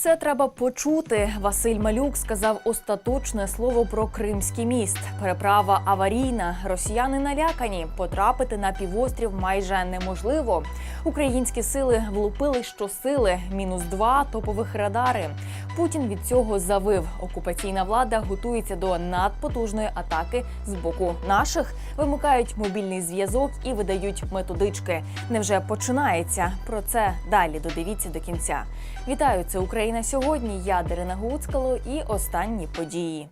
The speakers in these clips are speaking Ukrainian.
Це треба почути. Василь Малюк сказав остаточне слово про Кримський міст. Переправа аварійна. Росіяни налякані. Потрапити на півострів майже неможливо. Українські сили влупили щосили. Мінус два топових радари. Путін від цього завив. Окупаційна влада готується до надпотужної атаки з боку наших. Вимикають мобільний зв'язок і видають методички. Невже починається? Про це далі додивіться до кінця. Вітаю, це Україна сьогодні. Я Дарина Гуцкало і останні події.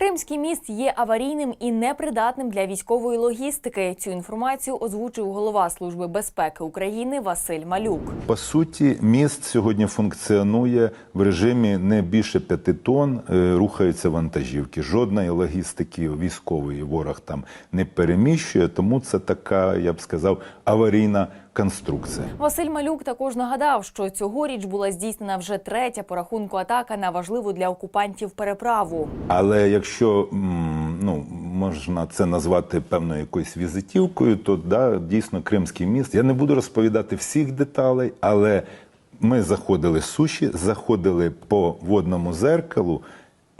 Кримський міст є аварійним і непридатним для військової логістики. Цю інформацію озвучив голова Служби безпеки України Василь Малюк. По суті, міст сьогодні функціонує в режимі не більше п'яти тонн е, рухаються вантажівки. Жодної логістики військової ворог там не переміщує, тому це така, я б сказав, аварійна конструкція. Василь Малюк також нагадав, що цьогоріч була здійснена вже третя по рахунку атака на важливу для окупантів переправу. Але якщо ну можна це назвати певною якоюсь візитівкою, то да, дійсно Кримський міст. Я не буду розповідати всіх деталей, але ми заходили з суші, заходили по водному зеркалу.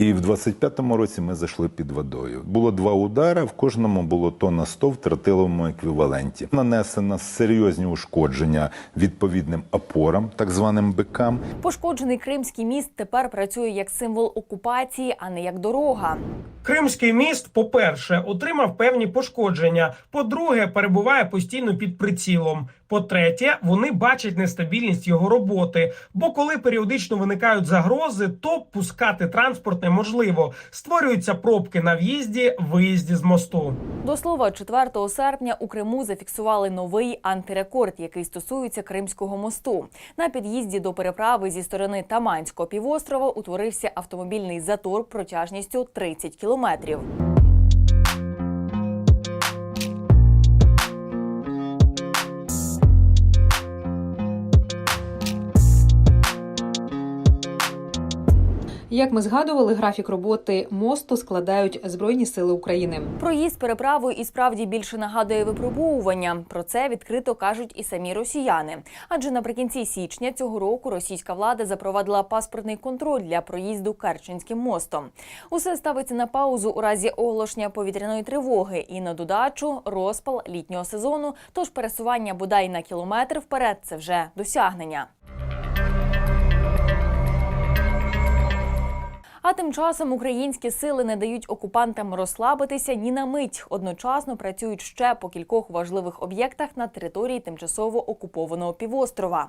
І в 25-му році ми зайшли під водою. Було два удари, в кожному було тонна 100 в тротиловому еквіваленті. Нанесено серйозні ушкодження відповідним опорам, так званим бикам. Пошкоджений Кримський міст тепер працює як символ окупації, а не як дорога. Кримський міст, по-перше, отримав певні пошкодження. По-друге, перебуває постійно під прицілом. По-третє, вони бачать нестабільність його роботи. Бо коли періодично виникають загрози, то пускати транспорт неможливо. Створюються пробки на в'їзді, виїзді з мосту. До слова, 4 серпня у Криму зафіксували новий антирекорд, який стосується Кримського мосту. На під'їзді до переправи зі сторони Таманського півострова утворився автомобільний затор протяжністю 30 кілометрів. Як ми згадували, графік роботи мосту складають Збройні Сили України. Проїзд переправою і справді більше нагадує випробовування. Про це відкрито кажуть і самі росіяни. Адже наприкінці січня цього року російська влада запровадила паспортний контроль для проїзду Керченським мостом. Усе ставиться на паузу у разі оголошення повітряної тривоги і на додачу розпал літнього сезону. Тож пересування бодай на кілометр вперед це вже досягнення. А тим часом українські сили не дають окупантам розслабитися ні на мить. Одночасно працюють ще по кількох важливих об'єктах на території тимчасово окупованого півострова.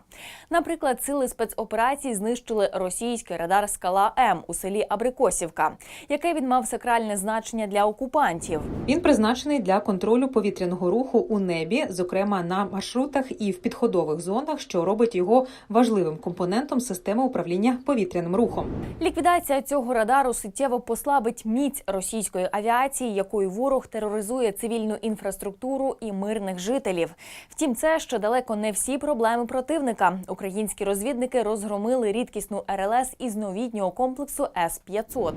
Наприклад, сили спецоперацій знищили російський радар Скала М у селі Абрикосівка, який він мав сакральне значення для окупантів. Він призначений для контролю повітряного руху у небі, зокрема на маршрутах і в підходових зонах, що робить його важливим компонентом системи управління повітряним рухом. Ліквідація цього радару суттєво послабить міць російської авіації, якою ворог тероризує цивільну інфраструктуру і мирних жителів. Втім, це ще далеко не всі проблеми противника. Українські розвідники розгромили рідкісну РЛС із новітнього комплексу С 500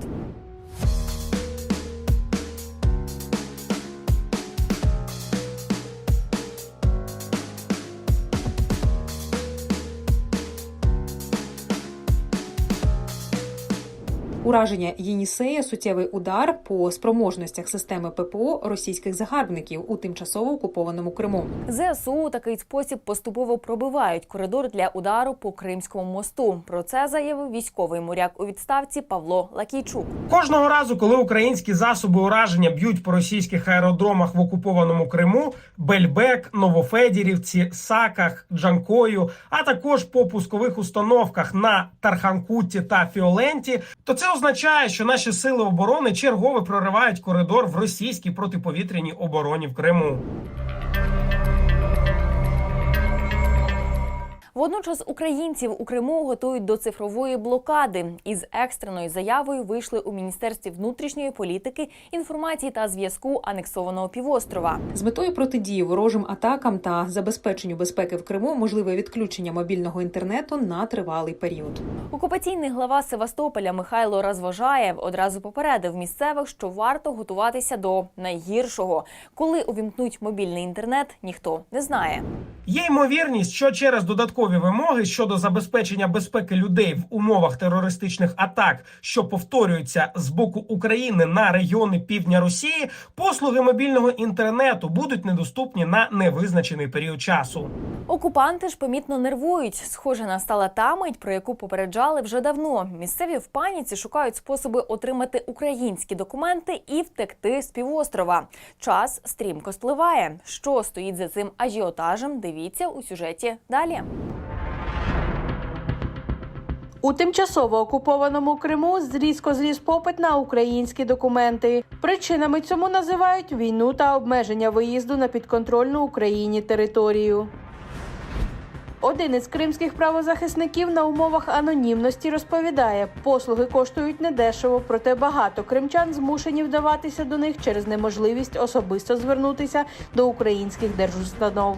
Ураження Єнісея суттєвий удар по спроможностях системи ППО російських загарбників у тимчасово окупованому Криму. ЗСУ у такий спосіб поступово пробивають коридор для удару по Кримському мосту. Про це заявив військовий моряк у відставці Павло Лакійчук. Кожного разу, коли українські засоби ураження б'ють по російських аеродромах в окупованому Криму, Бельбек, Новофедірівці, Саках, Джанкою, а також по пускових установках на Тарханкуті та Фіоленті, то це означає, що наші сили оборони чергово проривають коридор в російській протиповітряній обороні в Криму. Водночас українців у Криму готують до цифрової блокади. Із екстреною заявою вийшли у міністерстві внутрішньої політики, інформації та зв'язку анексованого півострова. З метою протидії ворожим атакам та забезпеченню безпеки в Криму можливе відключення мобільного інтернету на тривалий період. Окупаційний глава Севастополя Михайло Розважаєв одразу попередив місцевих, що варто готуватися до найгіршого. Коли увімкнуть мобільний інтернет, ніхто не знає. Є ймовірність, що через додаткові вимоги щодо забезпечення безпеки людей в умовах терористичних атак, що повторюються з боку України на регіони півдня Росії, послуги мобільного інтернету будуть недоступні на невизначений період часу. Окупанти ж помітно нервують. Схоже, настала та мить, про яку попереджали вже давно. Місцеві в паніці шукають способи отримати українські документи і втекти з півострова. Час стрімко спливає. Що стоїть за цим ажіотажем? Дивіться у сюжеті далі. У тимчасово окупованому Криму зрізко зріс попит на українські документи. Причинами цьому називають війну та обмеження виїзду на підконтрольну Україні територію. Один із кримських правозахисників на умовах анонімності розповідає, послуги коштують недешево, проте багато кримчан змушені вдаватися до них через неможливість особисто звернутися до українських держустанов.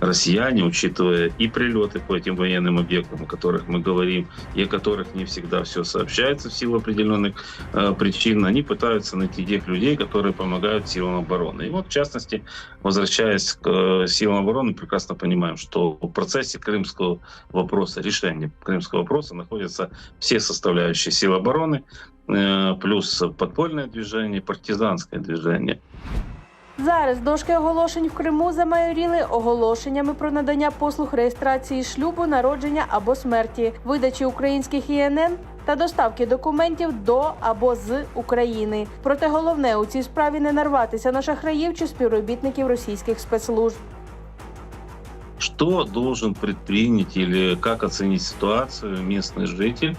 Россияне, учитывая и прилеты по этим военным объектам, о которых мы говорим, и о которых не всегда все сообщается в силу определенных э, причин, они пытаются найти тех людей, которые помогают силам обороны. И вот, в частности, возвращаясь к э, силам обороны, прекрасно понимаем, что в процессе крымского вопроса, решения крымского вопроса находятся все составляющие сил обороны, э, плюс подпольное движение, партизанское движение. Зараз дошки оголошень в Криму замайоріли оголошеннями про надання послуг реєстрації шлюбу, народження або смерті, видачі українських ІНН та доставки документів до або з України. Проте головне у цій справі не нарватися на шахраїв чи співробітників російських спецслужб. Что должен предпринять или как оценить ситуацию местный житель,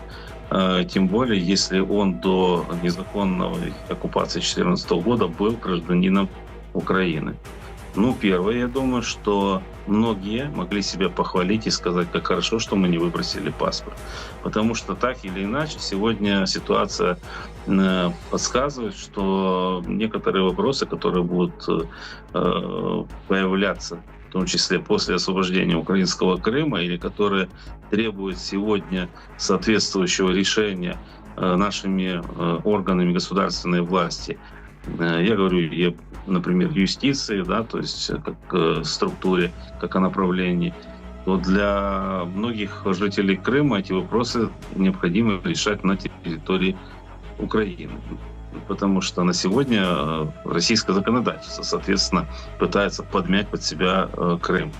э, тем более если он до незаконной оккупации 2014 года был гражданином Украины? Ну, первое, я думаю, что многие могли себя похвалить и сказать, как хорошо, что мы не выбросили паспорт. Потому что так или иначе сегодня ситуация э, подсказывает, что некоторые вопросы, которые будут э, появляться в том числе после освобождения украинского Крыма, или которые требуют сегодня соответствующего решения э, нашими органами государственной власти. Я говорю, я, например, юстиции, да, то есть э, как э, структуре, как о направлении, то для многих жителей Крыма эти вопросы необходимо решать на территории Украины. Потому что на сегодня э, российское законодательство, соответственно, пытается подмять под себя э, Крым.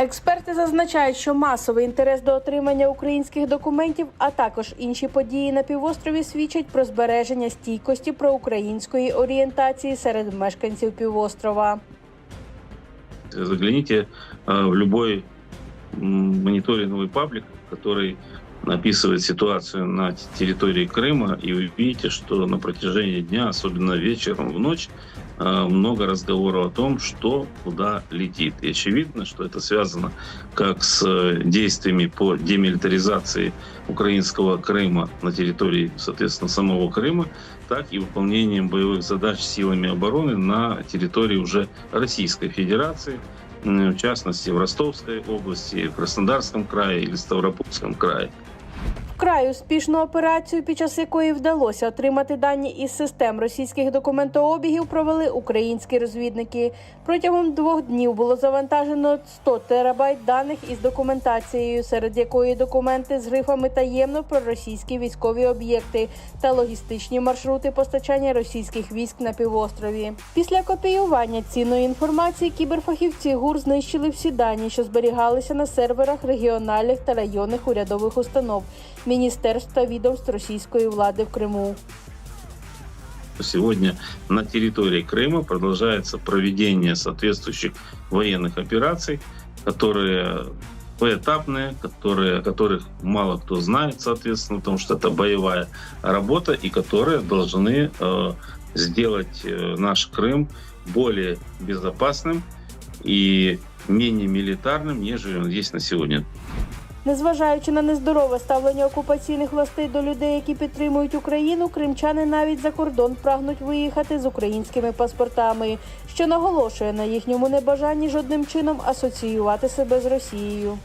Експерти зазначають, що масовий інтерес до отримання українських документів, а також інші події на півострові свідчать про збереження стійкості проукраїнської орієнтації серед мешканців півострова. Загляните э, в любой м, мониторинговый паблик, который описывает ситуацию на территории Крыма, и вы увидите, что на протяжении дня, особенно вечером, в ночь, э, много разговоров о том, что куда летит. И очевидно, что это связано как с э, действиями по демилитаризации украинского Крыма на территории, соответственно, самого Крыма, так и выполнением боевых задач силами обороны на территории уже Российской Федерации, в частности в Ростовской области, в Краснодарском крае или Ставропольском крае. Вкрай успішну операцію, під час якої вдалося отримати дані із систем російських документообігів, провели українські розвідники. Протягом двох днів було завантажено 100 терабайт даних із документацією, серед якої документи з грифами таємно про російські військові об'єкти та логістичні маршрути постачання російських військ на півострові. Після копіювання цінної інформації кіберфахівці ГУР знищили всі дані, що зберігалися на серверах регіональних та районних урядових установ, міністерств та відомств російської влади в Криму. Сегодня на территории Крыма продолжается проведение соответствующих военных операций, которые поэтапные, которые, о которых мало кто знает, соответственно, потому что это боевая работа, и которые должны э, сделать э, наш Крым более безопасным и менее милитарным, нежели он есть на сегодня. Незважаючи на нездорове ставлення окупаційних властей до людей, які підтримують Україну, кримчани навіть за кордон прагнуть виїхати з українськими паспортами, що наголошує на їхньому небажанні жодним чином асоціювати себе з Росією.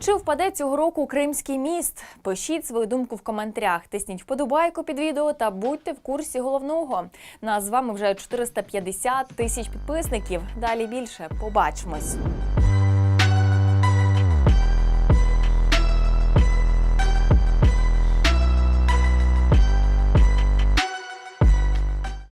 Чи впаде цього року Кримський міст? Пишіть свою думку в коментарях, тисніть вподобайку під відео та будьте в курсі головного. Нас з вами вже 450 тисяч підписників. Далі більше. Побачимось.